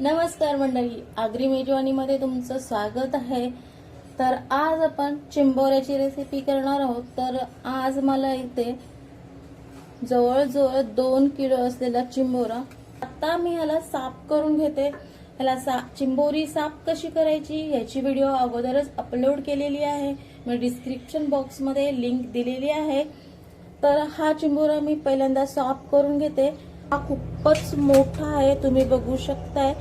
नमस्कार मंडळी आगरी मेजवानीमध्ये तुमचं स्वागत आहे. तर आज आपण चिंबोऱ्याची रेसिपी करणार आहोत. तर आज मला इथे जवळजवळ दोन किलो असलेला चिंबोरा. आता मी ह्याला साफ करून घेते. ह्याला सा चिंबोरी साफ कशी करायची याची व्हिडिओ अगोदरच अपलोड केलेली आहे. मी डिस्क्रिप्शन बॉक्समध्ये लिंक दिलेली आहे. तर हा चिंबोरा मी पहिल्यांदा साफ करून घेते. हा खूपच मोठा आहे तुम्ही बघू शकताय.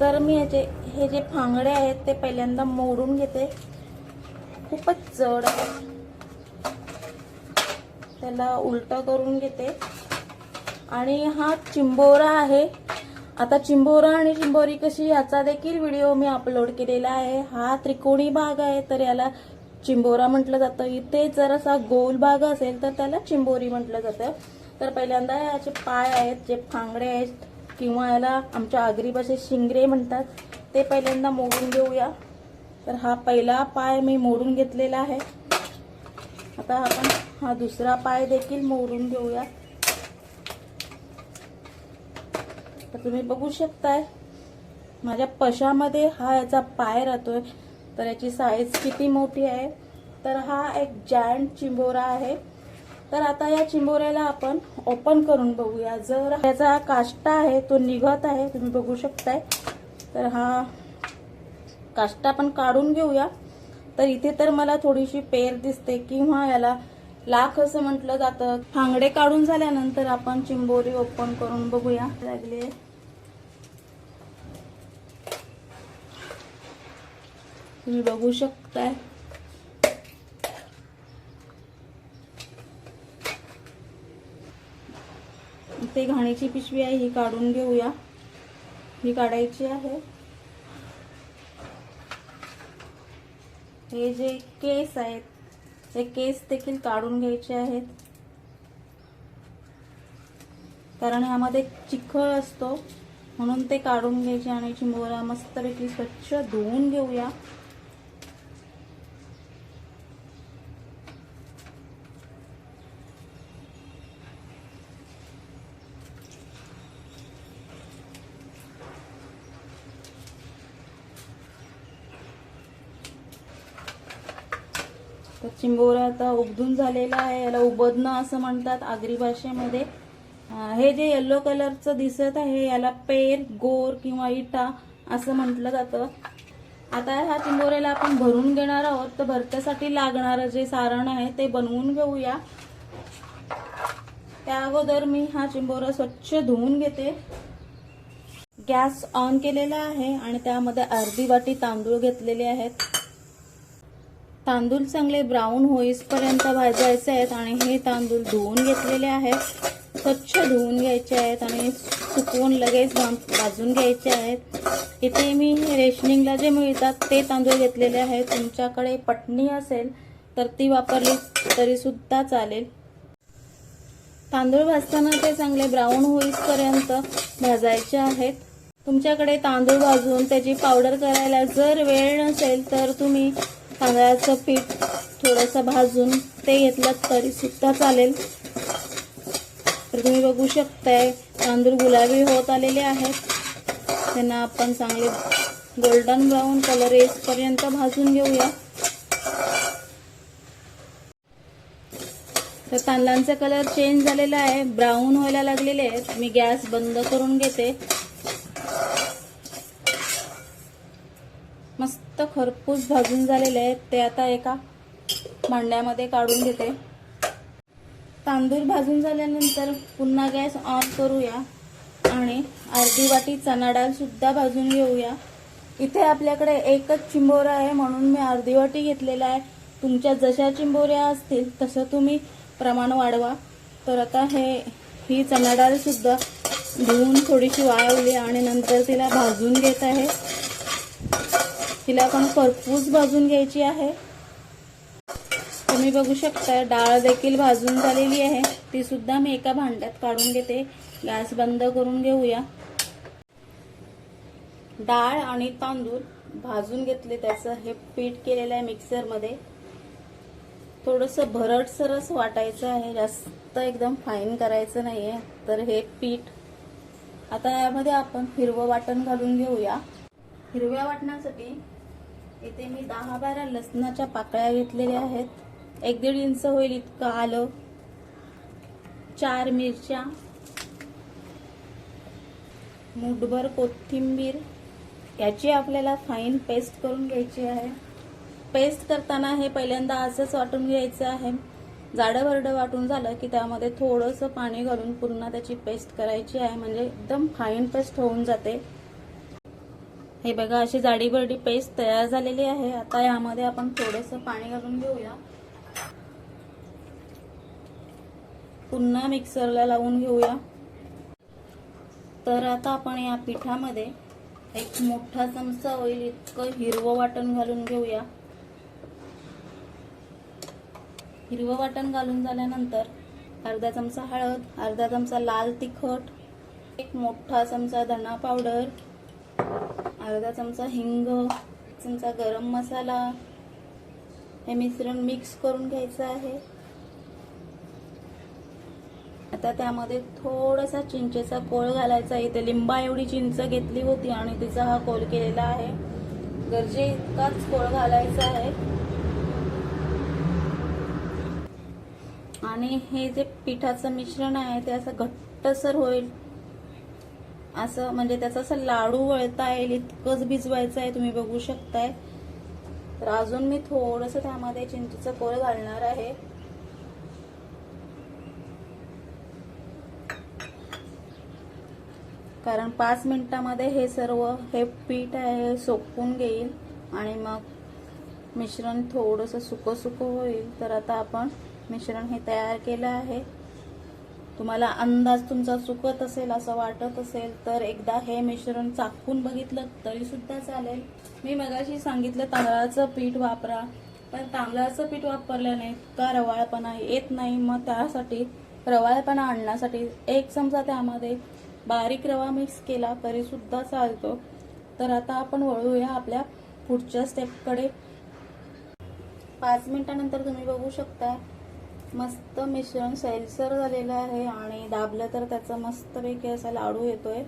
तर मी याचे हे जे फांगडे आहेत ते पहिल्यांदा मोडून घेते. खूपच जड आहे. त्याला उलट करून घेते. आणि हा चिंबोरा आहे. आता चिंबोरा आणि चिंबोरी कशी याचा देखील व्हिडिओ मी अपलोड केलेला आहे. हा त्रिकोणी भाग आहे तर याला चिंबोरा म्हटलं जातं. इथे जर असा गोल भाग असेल तर त्याला चिंबोरी म्हटलं जातं. तर पहिल्यांदा याचे पाय आहेत जे फांगडे आहेत किंवा याला आमच्या आगरी भाषेत शिंगरे म्हणतात ते पहिल्यांदा मोडून घेऊया. तर हा पहिला पाय मी मोडून घेतलेला आहे. आता आपण हा दुसरा पाय देखील मोडून घेऊया. तर तुम्ही बघू शकताय माझ्या पशामध्ये हा याचा पाय राहतोय. तर याची साईज किती मोठी आहे? तर हा एक जायंट चिंबोरा आहे. तर आता या चिंबोऱ्याला आपण ओपन करून बघूया. जर याचा काष्टा आहे तो निघत आहे तुम्ही बघू शकताय. तर हा काष्टा आपण काढून घेऊया. तर इथे तर मला थोडीशी पेर दिसते किंवा याला लाख असं म्हटलं जातं. फांगडे काढून झाल्यानंतर आपण चिंबोरी ओपन करून बघूया. लागले. तुम्ही बघू शकताय. ते घाण्याची पिशवी आहे ही काढून घेऊया. ही काढायची आहे. हे जे केस आहेत ते केस देखील काढून घ्यायचे आहेत. कारण ह्यामध्ये चिखळ असतो म्हणून ते काढून घ्यायचे आणि चिंबोरा मस्तपैकी स्वच्छ धुवून घेऊया तर चिंबोरा आता उबदून झालेला आहे. याला उबदणं असं म्हणतात आगरी भाषेमध्ये. हे जे येल्लो कलरचं दिसत आहे याला पेर गोर किंवा इटा असं म्हटलं जातं. आता ह्या चिंबोऱ्याला आपण भरून घेणार आहोत. तर भरत्यासाठी लागणारं जे सारण आहे ते बनवून घेऊया. त्या अगोदर मी हा चिंबोरा स्वच्छ धुवून घेते. गॅस ऑन केलेला आहे आणि त्यामध्ये अर्धी वाटी तांदूळ घेतलेले आहेत. तांदूळ चांगले ब्राऊन होईसपर्यंत भाजायचे आहेत आणि हे तांदूळ धुवून घेतलेले आहेत. स्वच्छ धुवून घ्यायचे आहेत आणि सुकवून लगेच भाजून घ्यायचे आहेत. इथे मी रेशनिंगला जे मिळतात ते तांदूळ घेतलेले आहेत. तुमच्याकडे पटणी असेल तर ती वापरली तरी सुद्धा चालेल. तांदूळ भाजताना ते चांगले ब्राऊन होईपर्यंत भाजायचे आहेत. तुमच्याकडे तांदूळ भाजून त्याची पावडर करायला जर वेळ नसेल तर तुम्ही तांदळाचं पीठ थोडंसं भाजून ते घेतलं तरी सुद्धा चालेल. तर तुम्ही बघू शकताय तांदूळ गुलाबी होत आलेले आहेत. त्यांना आपण चांगले गोल्डन ब्राऊन कलर येईपर्यंत भाजून घेऊया. तर तांदळांचा कलर चेंज झालेला आहे. ब्राऊन व्हायला लागलेले आहेत. मी गॅस बंद करून घेते. मस्त खरपूस भाजून झालेले आहेत ते आता एका भांड्यामध्ये काढून घेते. तांदूळ भाजून झाल्यानंतर पुन्हा गॅस ऑन करूया आणि अर्धी वाटी चणा डाळ सुद्धा भाजून घेऊया. इथे आपल्याकडे एकच चिंबोरा आहे म्हणून मी अर्धी वाटी घेतलेला आहे. तुमच्या जशा चिंबोऱ्या असतील तसं तुम्ही प्रमाण वाढवा. तर आता हे ही चणा डाळ सुद्धा धुवून थोडीशी वाळवली आणि नंतर तिला भाजून घेत आहे. तिला आपण खरपूस भाजून घ्यायची आहे. तुम्ही बघू शकता डाळ देखील भाजून झालेली आहे. ती सुद्धा मी एका भांड्यात काढून घेते. गॅस बंद करून घेऊया. डाळ आणि तांदूळ भाजून घेतले त्याचं हे पीठ केलेलं आहे मिक्सरमध्ये. थोडंसं असं वाटायचं आहे. जास्त एकदम फाईन करायचं नाहीये. तर हे पीठ आता यामध्ये आपण हिरवं वाटण घालून घेऊया. हिरव्या वाटण्यासाठी इथे मी दहा बारा लसणाच्या पाकळ्या घेतलेल्या आहेत. एक दीड इंच होईल इतकं आलं. चार मिरच्या. मुठभर कोथिंबीर. याची आपल्याला फाईन पेस्ट करून घ्यायची आहे. पेस्ट करताना हे पहिल्यांदा असंच वाटून घ्यायचं आहे. जाडं भरडं वाटून झालं की त्यामध्ये थोडंसं पाणी घालून पुन्हा त्याची पेस्ट करायची आहे. म्हणजे एकदम फाईन पेस्ट होऊन जाते. हे बघा अशी जाडी बरडी पेस्ट तयार झालेली आहे. आता यामध्ये आपण थोडंसं पाणी घालून घेऊया. पुन्हा मिक्सरला लावून घेऊया. तर आता आपण या पिठामध्ये एक मोठा चमचा होईल इतकं हिरवं वाटण घालून घेऊया. हिरवं वाटण घालून झाल्यानंतर अर्धा चमचा हळद अर्धा चमचा लाल तिखट एक मोठा चमचा धना पावडर अर्धा चमचा हिंग चमचा गरम मसाला हे मिश्रण मिक्स करून घ्यायचं आहे. आता त्यामध्ये थोडासा चिंचेचा कोळ घालायचा इथे लिंबा एवढी चिंच घेतली होती आणि तिचा हा कोल केलेला आहे. गरजे इतकाच कोळ घालायचा आहे. आणि हे जे पिठाचं मिश्रण आहे ते असं घट्टसर होईल. असं म्हणजे त्याचा असं लाडू वळता येईल इतकंच भिजवायचं आहे तुम्ही बघू शकताय. तर अजून मी थोडस त्यामध्ये चिंचेचं कोळ घालणार आहे. कारण पाच मिनिटामध्ये हे सर्व हे पीठ आहे सोपून घेईल आणि मग मिश्रण थोडंसं सुकं सुकं होईल. तर आता आपण मिश्रण हे तयार केलं आहे. तुम्हाला अंदाज तुमचा चुकत असेल असं वाटत असेल तर एकदा हे मिश्रण चाकून बघितलं तरी सुद्धा चालेल. मी मगाशी सांगितलं तांदळाचं पीठ वापरा पण तांदळाचं पीठ वापरल्याने का रवाळपणा येत नाही? मग त्यासाठी रवाळपणा आणण्यासाठी एक चमचा त्यामध्ये बारीक रवा मिक्स केला तरी सुद्धा चालतो. तर आता आपण वळूया आपल्या पुढच्या स्टेपकडे पाच मिनिटानंतर तुम्ही बघू शकता. मस्त मिश्रण सैलसर झालेलं आहे आणि दाबलं तर त्याचा मस्तपैकी असा लाडू येतोय.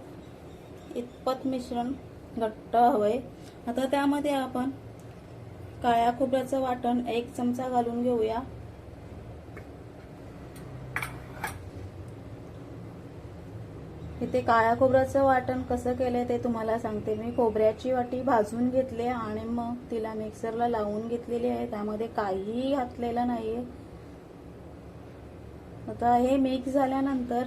इतपत मिश्रण घट्ट हवंय. आता त्यामध्ये आपण काळ्या खोबऱ्याचं वाटण एक चमचा घालून घेऊया. इथे काळ्या खोबऱ्याचं वाटण कसं केलंय ते तुम्हाला सांगते. मी खोबऱ्याची वाटी भाजून घेतली आणि मग तिला मिक्सरला लावून घेतलेली आहे. त्यामध्ये काहीही घातलेलं नाहीये. आता हे मिक्स झाल्यानंतर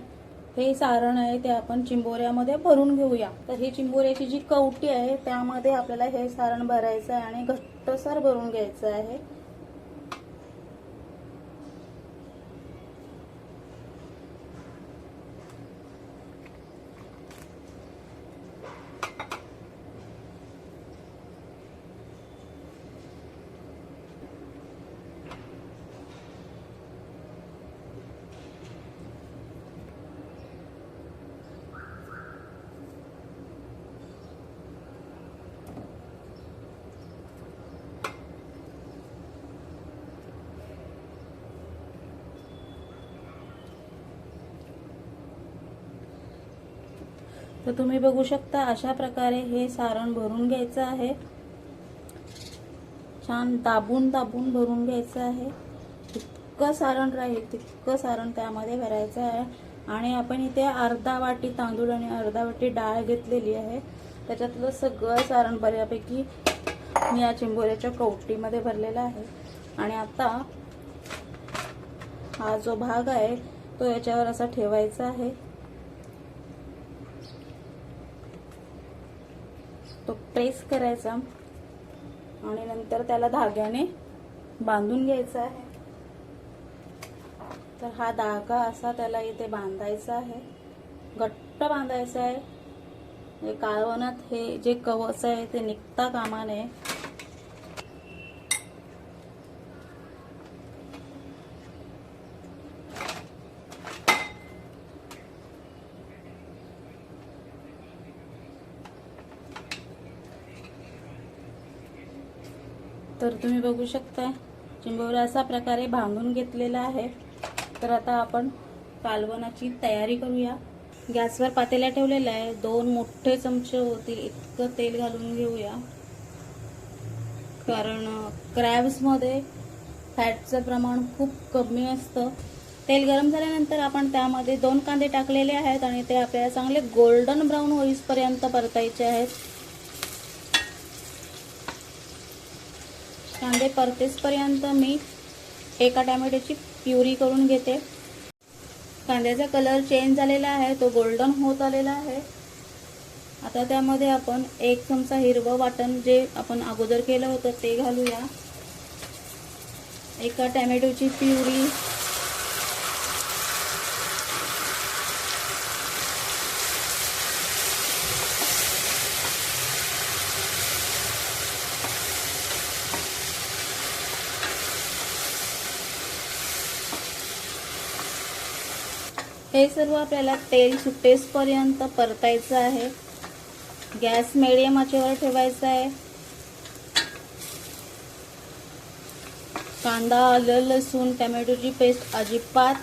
हे सारण आहे ते आपण चिंबोऱ्यामध्ये भरून घेऊया. तर ही चिंबोऱ्याची जी कवटी आहे त्यामध्ये आपल्याला हे सारण भरायचं आहे आणि घट्टसर भरून घ्यायचं आहे. तर तुम्ही बघू शकता अशा प्रकारे हे सारण भरून घ्यायचं आहे. छान दाबून दाबून भरून घ्यायचं आहे. जितकं सारण राहील तितकं सारण त्यामध्ये भरायचं आहे. आणि आपण इथे अर्धा वाटी तांदूळ आणि अर्धा वाटी डाळ घेतलेली आहे. त्याच्यातलं सगळं सारण बऱ्यापैकी मी या चिंबोऱ्याच्या कवटीमध्ये भरलेला आहे. आणि आता हा जो भाग आहे तो याच्यावर असा ठेवायचा आहे तो प्रेस करायचा. आणि नंतर त्याला धाग्याने बांधून घ्यायचा आहे. तर हा धागा असा त्याला इथे बांधायचा आहे. घट्ट बांधायचा आहे. हे काळवणात हे जे कवच आहे ते निघता कामा नये. तर तुम्ही बघू शकता चिंबोरा अशा प्रकारे भांगून घेतलेला आहे. तर आता आपण कालवणाची तयारी करूया. गॅसवर पातेल्या ठेवलेल्या आहे. दोन मोठे चमचे होतील इतकं तेल घालून घेऊया. कारण क्रॅब्समध्ये फॅटचं प्रमाण खूप कमी असतं. तेल गरम झाल्यानंतर आपण त्यामध्ये दोन कांदे टाकलेले आहेत आणि ते आपल्याला चांगले गोल्डन ब्राऊन होईसपर्यंत परतायचे आहेत. कांदे परतेसपर्यंत मी एका टॅमॅटोची प्युरी करून घेते. कांद्याचा कलर चेंज झालेला आहे तो गोल्डन होत आलेला आहे. आता त्यामध्ये आपण एक चमचा हिरवं वाटण जे आपण अगोदर केलं होतं ते घालूया. एका टॅमॅटोची प्युरी हे सर्व आपल्याला तेल सुटेसपर्यंत परतायचं आहे. गॅस मिडियम आचेवर ठेवायचा आहे. कांदा आलं लसूण टमॅटोची पेस्ट अजिबात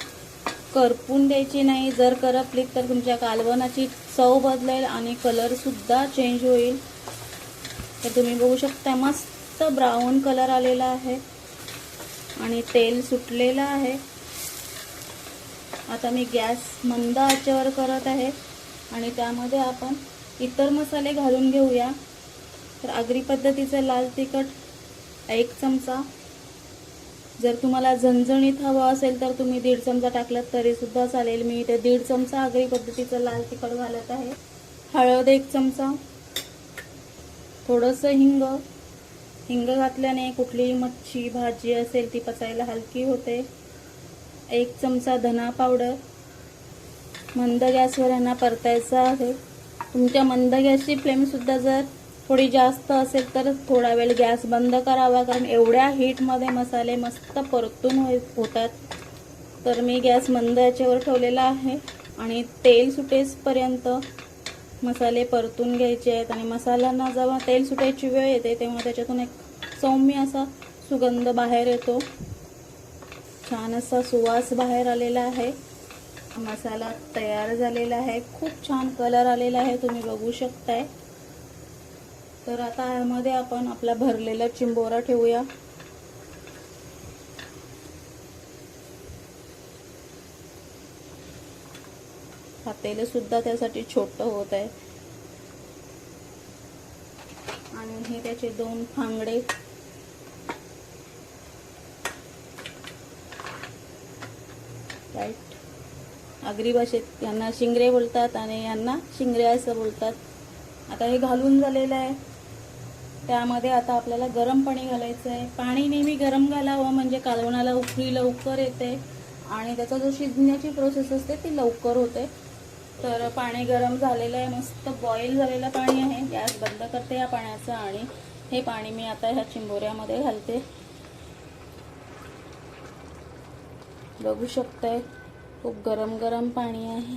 करपून द्यायची नाही. जर करपली तर तुमच्या कालवणाची चव बदलेल आणि कलरसुद्धा चेंज होईल. तर तुम्ही बघू शकता मस्त ब्राऊन कलर आलेला आहे. आणि तेल सुटलेलं आहे. आता मी गॅस मंद आचेवर करत आहे आणि त्यामध्ये आपण इतर मसाले घालून घेऊया. तर आगरी पद्धतीचं लाल तिखट एक चमचा. जर तुम्हाला झणझणीत हवं असेल तर तुम्ही दीड चमचा टाकलात तरीसुद्धा चालेल. मी इथे दीड चमचा आगरी पद्धतीचं लाल तिखट घालत आहे. हळद एक चमचा. थोडंसं हिंग. हिंग घातल्याने कुठलीही मच्छी भाजी असेल ती पचायला हलकी होते. एक चमचा धना पावडर मंद गॅसवर ह्यांना परतायचं आहे. तुमच्या मंद गॅसची फ्लेमसुद्धा जर थोडी जास्त असेल तर थोडा वेळ गॅस बंद करावा कारण एवढ्या हीटमध्ये मसाले मस्त परतून होय- होतात. तर मी गॅस मंद याच्यावर ठेवलेला आहे आणि तेल सुटेसपर्यंत मसाले परतून घ्यायचे आहेत. आणि मसाल्यांना जेव्हा तेल सुटायची वेळ येते तेव्हा त्याच्यातून एक सौम्य असा सुगंध बाहेर येतो. छान असा सुवास बाहेर आलेला आहे. मसाला तयार झालेला आहे. खूप छान कलर आलेला आहे. तुम्ही बघू शकताय. तर आता यामध्ये आपण आपला भरलेला चिंबोरा ठेवूया. हातेले सुद्धा त्यासाठी छोटं होत आहे आणि हे त्याचे दोन फांगडे. आगरी भाषेत यांना शिंगरे बोलतात आणि यांना शिंगरे असं बोलतात. आता हे घालून झालेलं आहे. त्यामध्ये आता आपल्याला गरम पाणी घालायचं आहे पाणी नेहमी गरम घालावं म्हणजे कालवणाला उकळी लवकर येते आणि त्याचा जो शिजण्याची प्रोसेस असते ती लवकर होते. तर पाणी गरम झालेलं आहे. मस्त बॉईल झालेलं पाणी आहे. गॅस बंद करते या पाण्याचं आणि हे पाणी मी आता ह्या चिंबोऱ्यामध्ये घालते. बघू शकते खूप गरम गरम पाणी आहे.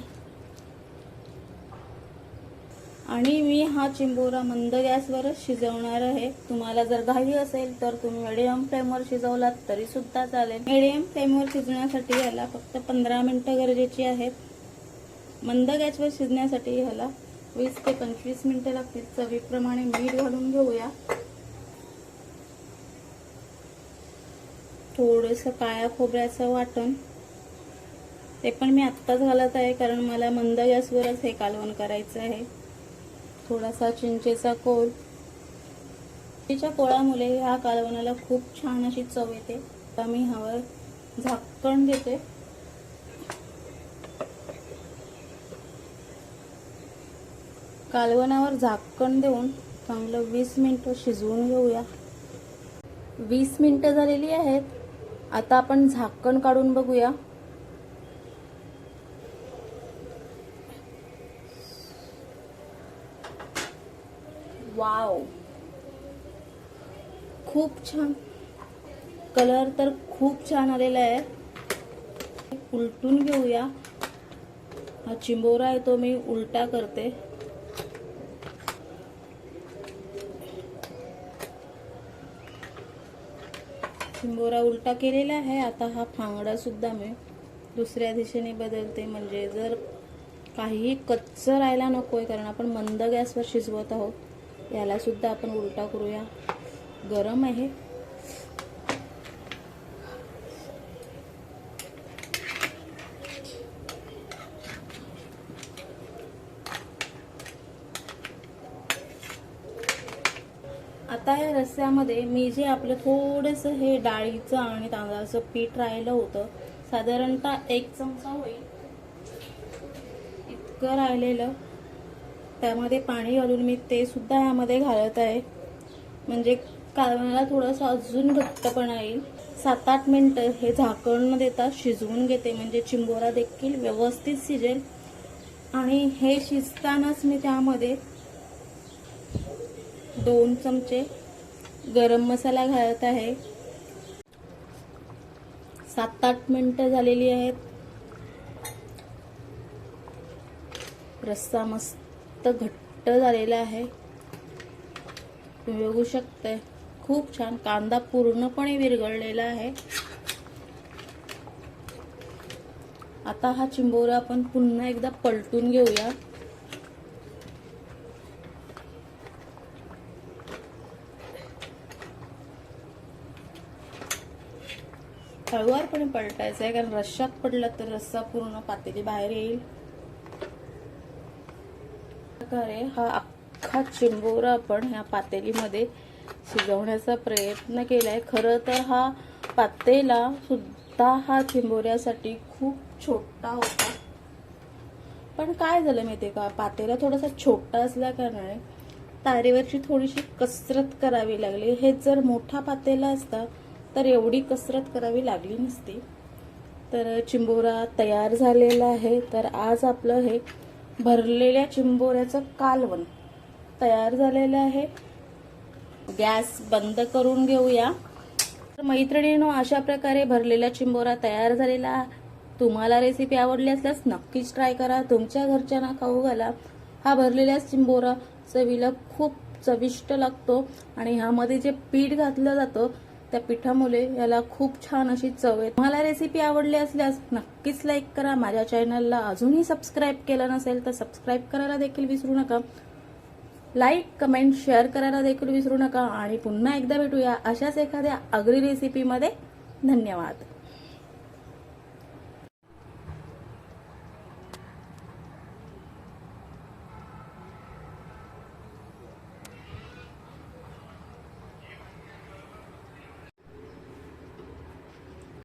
आणि मी हा चिंबोरा मंद गॅसवरच शिजवणार आहे. तुम्हाला जर घाई असेल तर तुम्ही मिडियम फ्लेमवर शिजवलात तरी सुद्धा चालेल. मिडियम फ्लेमवर शिजण्यासाठी याला फक्त पंधरा मिनिटं गरजेची आहेत. मंद गॅसवर शिजण्यासाठी ह्याला वीस ते पंचवीस मिनिटं लागतील. चवीप्रमाणे मीठ घालून घेऊया. थोडंसं काळ्या खोबऱ्याचं वाटण. ते पण मी आत्ताच घालत आहे कारण मला मंद गॅसवरच हे कालवण करायचं आहे. थोडासा चिंचेचा कोळ चिंचेच्या कोळामुळे ह्या कालवणाला खूप छान अशी चव येते. आता मी हवं झाकण देते कालवणावर झाकण देऊन चांगलं वीस मिनिटं शिजवून घेऊया. वीस मिनिटं झालेली आहेत. आता आपण झाकण काढून बघूया. वाव खूप छान. कलर तर खूप छान आलेला आहे. उलटून घेऊया. हा चिंबोरा आहे तो मी उलटा करते. चिंबोरा उलटा केलेला आहे. आता हा फांगडा सुद्धा मी दुसऱ्या दिशेने बदलते. म्हणजे जर काहीही कच्चं राहायला नको आहे कारण आपण मंद गॅसवर शिजवत आहोत याला सुद्धा आपण उलटा करूया. गरम आहे. आता या रस्स्यामध्ये मी जे आपलं थोडंसं हे डाळीचं आणि तांदळाचं पीठ राहिलं होतं साधारणतः एक चमचा होईल. इतकं राहिलेलं. त्यामध्ये पाणी घालून मी ते सुद्धा यामध्ये घालत आहे. म्हणजे कालवणाला थोडंसं अजून घट्टपणा येईल सात आठ मिनटं हे झाकण न देता शिजवून घेते. म्हणजे चिंबोरा देखील व्यवस्थित शिजेल. आणि हे शिजतानाच मी त्यामध्ये दोन चमचे गरम मसाला घालत आहे. सात आठ मिनटं झालेली आहेत. रस्सा मस्त घट्ट झालेला आहे. तुम्ही बघू शकताय खूप छान. कांदा पूर्णपणे विरघळलेला आहे. आता हा चिंबोरा आपण पुन्हा एकदा पलटून घेऊया. हळूवारपणे पलटायचं आहे कारण रश्शात पडला तर रस्सा पूर्ण पातेली बाहेर येईल. प्रकारे हा अख्खा चिंबोरा आपण ह्या पातेलीमध्ये शिजवण्याचा प्रयत्न केलाय. खरं तर हा पातेला सुद्धा हा चिंबोऱ्यासाठी खूप छोटा होता. पण काय झालं माहितीये का? पातेला थोडासा छोटा असल्या कारणाने तारेवरची थोडीशी कसरत करावी लागली. हे जर मोठा पातेला असता तर एवढी कसरत करावी लागली नसती. तर चिंबोरा तयार झालेला आहे. तर आज आपलं हे भरलेल्या चिंबोऱ्याचं कालवण तयार झालेलं आहे. गॅस बंद करून घेऊया. तर मैत्रिणीनो अशा प्रकारे भरलेला चिंबोरा तयार झालेला तुम्हाला रेसिपी आवडली असल्यास नक्कीच ट्राय करा. तुमच्या घरच्यांना खाऊ घाला हा भरलेला चिंबोरा चवीला खूप चविष्ट लागतो आणि ह्यामध्ये जे पीठ घातलं जातं त्या पिठामुळे याला खूप छान अशी चव आहे तुम्हाला रेसिपी आवडली असल्यास नक्कीच लाईक करा. माझ्या चॅनलला अजूनही सबस्क्राईब केलं नसेल तर सबस्क्राईब करायला देखील विसरू नका. लाईक कमेंट शेअर करायला देखील विसरू नका. आणि पुन्हा एकदा भेटूया अशाच एखाद्या अग्री रेसिपीमध्ये धन्यवाद.